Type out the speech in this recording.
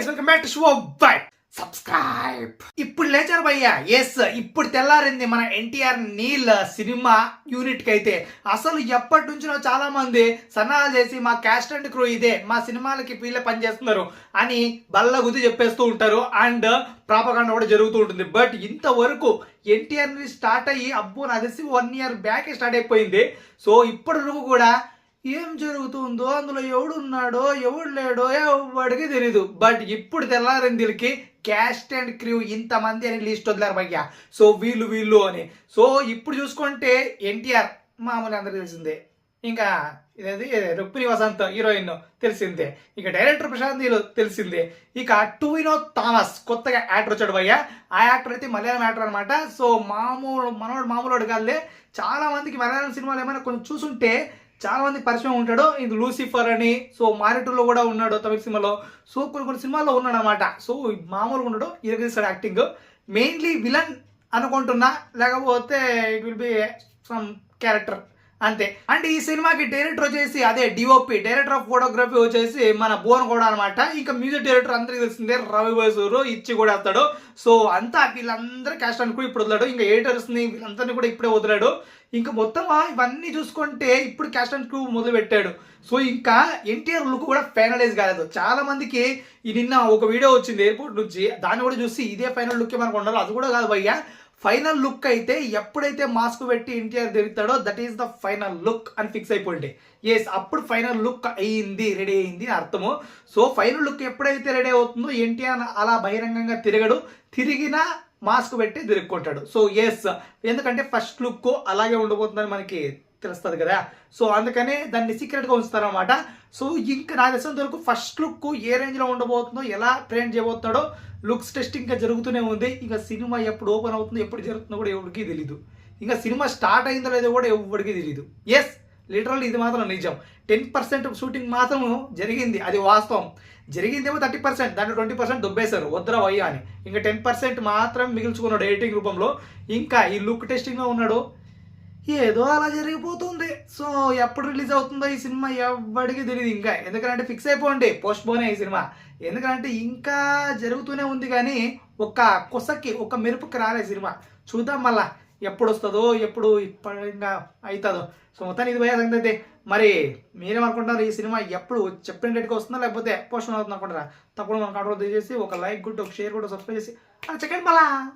Guys welcome back to show bye. Subscribe ఇప్పుడు లేచారు భయ్యా ఎస్ ఇప్పుడు తెల్లారింది మన ఎన్టీఆర్ నీల్ సినిమా యూనిట్కి అయితే. అసలు ఎప్పటి నుంచినో చాలా మంది సన్నాహాలు చేసి మా క్యాస్ట్ అండ్ క్రూ ఇదే మా సినిమాలకి వీళ్ళే పనిచేస్తున్నారు అని బల్ల గుద్ది చెప్పేస్తూ ఉంటారు. అండ్ ప్రాపకాండ కూడా జరుగుతూ ఉంటుంది. బట్ ఇంతవరకు ఎన్టీఆర్ స్టార్ట్ అయ్యి అబ్బో నా తెలిసి వన్ ఇయర్ బ్యాక్ స్టార్ట్ అయిపోయింది. సో ఇప్పటి వరకు కూడా ఏం జరుగుతుందో అందులో ఎవడు ఉన్నాడో ఎవడు లేడో ఎవడికి తెలీదు. బట్ ఇప్పుడు తెల్లారిందిలకి క్యాస్ట్ అండ్ క్రూ ఇంతమంది అని లిస్ట్ వదిలారు భయ్య. సో వీళ్ళు వీళ్ళు అని. సో ఇప్పుడు చూసుకుంటే ఎన్టీఆర్ మామూలు అందరికి తెలిసిందే. ఇంకా ఇదేది? రుక్మిణి వసంత్ హీరోయిన్ తెలిసిందే. ఇక డైరెక్టర్ ప్రశాంత్ నీలు తెలిసిందే. ఇక టూ టూవినో థామస్ కొత్తగా యాక్టర్ వచ్చాడు భయ్య. ఆ యాక్టర్ అయితే మలయాళం యాక్టర్ అనమాట సో మామూలు మనోడు మామూలు కాదులే. చాలా మందికి మలయాళం సినిమాలు ఏమైనా కొంచెం చూసుంటే చాలా మంది పరిచయం ఉంటాడు. ఇది లూసిఫర్ అని. సో మారిటూలో కూడా ఉన్నాడు తమిళ సినిమాలో. సో కొన్ని కొన్ని సినిమాల్లో ఉన్నాడు అనమాట సో మామూలుగా ఉన్నాడు. ఇరగదీస్తాడు యాక్టింగ్ మెయిన్లీ విలన్ అనుకుంటున్నా. లేకపోతే it will be some character అంతే. అంటే ఈ సినిమాకి డైరెక్టర్ వచ్చేసి అదే డిఓపి డైరెక్టర్ ఆఫ్ ఫోటోగ్రఫీ వచ్చేసి మన బోన్ కూడా అనమాట. ఇంకా మ్యూజిక్ డైరెక్టర్ అందరికీ తెలిసిందే రవి బసూరు ఇచ్చి కూడా వస్తాడు. సో అంతా వీళ్ళందరూ క్యాస్ట్ అనుకో ఇప్పుడు వదిలాడు. ఇంకా ఎడిటర్స్ని వీళ్ళందరినీ కూడా ఇప్పుడే వదిలాడు. ఇంకా మొత్తం ఇవన్నీ చూసుకుంటే ఇప్పుడు క్యాస్ట్ అండ్ క్రూ మొదలు పెట్టాడు సో ఇంకా ఎన్టీఆర్ లుక్ కూడా ఫైనలైజ్ కాలేదు. చాలా మందికి ఈ నిన్న ఒక వీడియో వచ్చింది. ఎయిర్పోర్ట్ నుంచి దాన్ని కూడా చూసి ఇదే ఫైనల్ లుక్ మనకు ఉండాలి అది కూడా కాదు భయ్యా. ఫైనల్ లుక్ అయితే ఎప్పుడైతే మాస్క్ పెట్టి NTR తిరుగుతాడో that is the final look అని ఫిక్స్ అయిపోయింది. ఎస్ అప్పుడు ఫైనల్ లుక్ అయ్యింది రెడీ అయింది అర్థము. సో ఫైనల్ లుక్ ఎప్పుడైతే రెడీ అవుతుందో ఎన్టీఆర్ అలా బహిరంగంగా తిరగడు. తిరిగినా మాస్క్ పెట్టి తిరుక్కుంటాడు. సో ఎస్ ఎందుకంటే ఫస్ట్ లుక్ అలాగే ఉండబోతుందని మనకి తెలుస్తుంది కదా. సో అందుకనే దాన్ని సీక్రెట్గా ఉంచుతారనమాట సో ఇంకా నాకు తెలిసినంత వరకు ఫస్ట్ లుక్ ఏ రేంజ్లో ఉండబోతుందో ఎలా ట్రైన్ చేయబోతున్నాడో లుక్స్ టెస్టింగ్ ఇంకా జరుగుతూనే ఉంది. ఇంకా సినిమా ఎప్పుడు ఓపెన్ అవుతుందో ఎప్పుడు జరుగుతుందో కూడా ఎవరికి తెలియదు ఇంకా సినిమా స్టార్ట్ అయిందో లేదో కూడా ఎవరికి తెలియదు ఎస్ లిటరల్ ఇది మాత్రం నిజం. టెన్ పర్సెంట్ షూటింగ్ మాత్రం జరిగింది. అది వాస్తవం. జరిగిందేమో థర్టీ పర్సెంట్ దాంట్లో ట్వంటీ పర్సెంట్ దుబ్బేశారు. వద్దురా వయ్య అని. ఇంకా టెన్ పర్సెంట్ మాత్రం మిగిల్చుకున్నాడు ఎడిటింగ్ రూపంలో. ఇంకా ఈ లుక్ టెస్టింగ్లో ఉన్నాడు. ఏదో అలా జరిగిపోతుంది. సో ఎప్పుడు రిలీజ్ అవుతుందో ఈ సినిమా ఎవరికి తెలియదు ఇంకా. ఎందుకంటే ఫిక్స్ అయిపోండి పోస్ట్ పోనే ఈ సినిమా. ఎందుకంటే ఇంకా జరుగుతూనే ఉంది కానీ ఒక కొసకి ఒక మెరుపుకి రాలే సినిమా. చూద్దాం మళ్ళా ఎప్పుడు వస్తుందో ఎప్పుడు ఇంకా అవుతుందో సో మొత్తానికి ఇది పోయే సంగతి మరి మీరేమనుకుంటారు ఈ సినిమా ఎప్పుడు చెప్పిన డేట్కి వస్తుందా లేకపోతే పోస్ట్ అవుతుంది అనుకుంటారా తప్పుడు మనం కంట్రోల్ చేసి ఒక లైక్ గుడ్ ఒక షేర్ కూడా సబ్స్క్రైబ్ చేసి. అది చెక్కండి మళ్ళా.